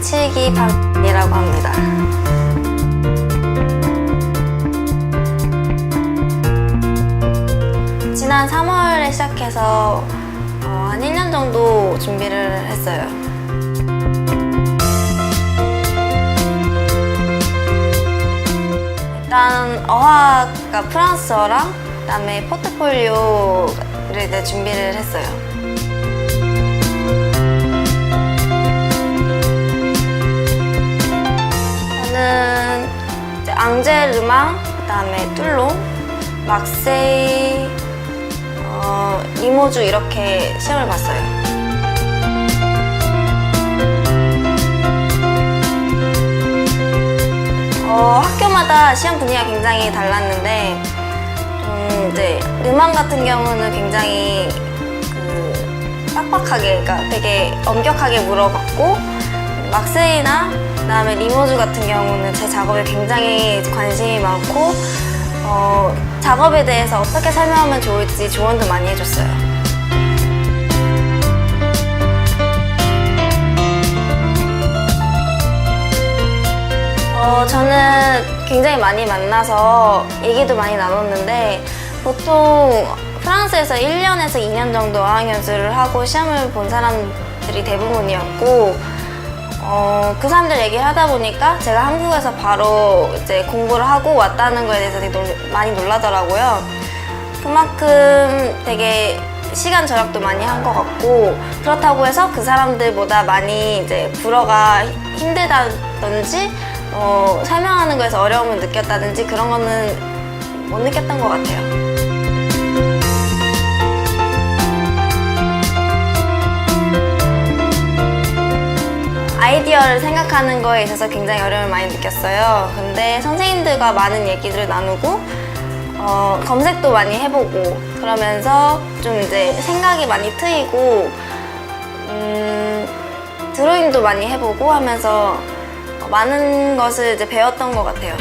칠기판이라고 합니다. 지난 3월에 시작해서 어, 한 1년 정도 준비를 했어요. 일단 어학과 프랑스어랑 그다음에 포트폴리오를 준비를 했어요. 앙제르망, 그다음에 툴롱, 막세이, 어, 리모주 이렇게 시험을 봤어요. 어, 학교마다 시험 분위기가 굉장히 달랐는데 음, 이제 르망 같은 경우는 굉장히 그 빡빡하게, 그러니까 되게 엄격하게 물어봤고 막세이나 그다음에 리모주 같은 경우는 제 작업에 굉장히 관심이 많고 어, 작업에 대해서 어떻게 설명하면 좋을지 조언도 많이 해줬어요. 어, 저는 굉장히 많이 만나서 얘기도 많이 나눴는데 보통 프랑스에서 1년에서 2년 정도 어학연수를 하고 시험을 본 사람들이 대부분이었고 어, 그 사람들 얘기를 하다 보니까 제가 한국에서 바로 이제 공부를 하고 왔다는 거에 대해서 되게 놀- 많이 놀라더라고요. 그만큼 되게 시간 절약도 많이 한 것 같고 그렇다고 해서 그 사람들보다 많이 이제 불어가 힘들다든지 어, 설명하는 거에서 어려움을 느꼈다든지 그런 거는 못 느꼈던 것 같아요. 아이디어를 생각하는 거에 있어서 굉장히 어려움을 많이 느꼈어요. 근데 선생님들과 많은 얘기들을 나누고 어, 검색도 많이 해보고 그러면서 좀 이제 생각이 많이 트이고 음, 드로잉도 많이 해보고 하면서 많은 것을 이제 배웠던 것 같아요.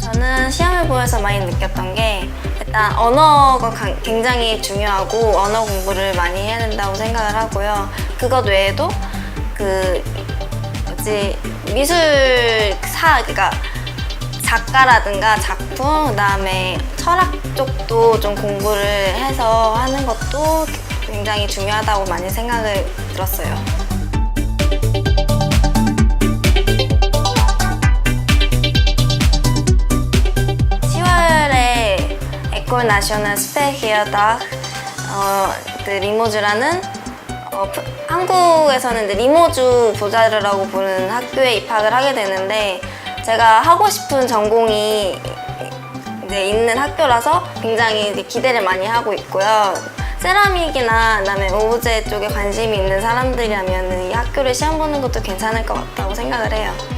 저는 시험을 보면서 많이 느꼈던 게 일단 언어가 강- 굉장히 중요하고 언어 공부를 많이 해야 된다고 생각을 하고요. 그것 외에도 그 뭐지 미술사 그러니까 작가라든가 작품 그다음에 철학 쪽도 좀 공부를 해서 하는 것도 굉장히 중요하다고 많이 생각을 들었어요. 에 에콜 나셔널 스페히어다 어, 그 리모주라는 어, 프- 한국에서는 리모주 보자르라고 부르는 학교에 입학을 하게 되는데 제가 하고 싶은 전공이 있는 학교라서 굉장히 기대를 많이 하고 있고요. 세라믹이나 그다음에 오브제 쪽에 관심이 있는 사람들이라면 이 학교를 시험 보는 것도 괜찮을 것 같다고 생각을 해요.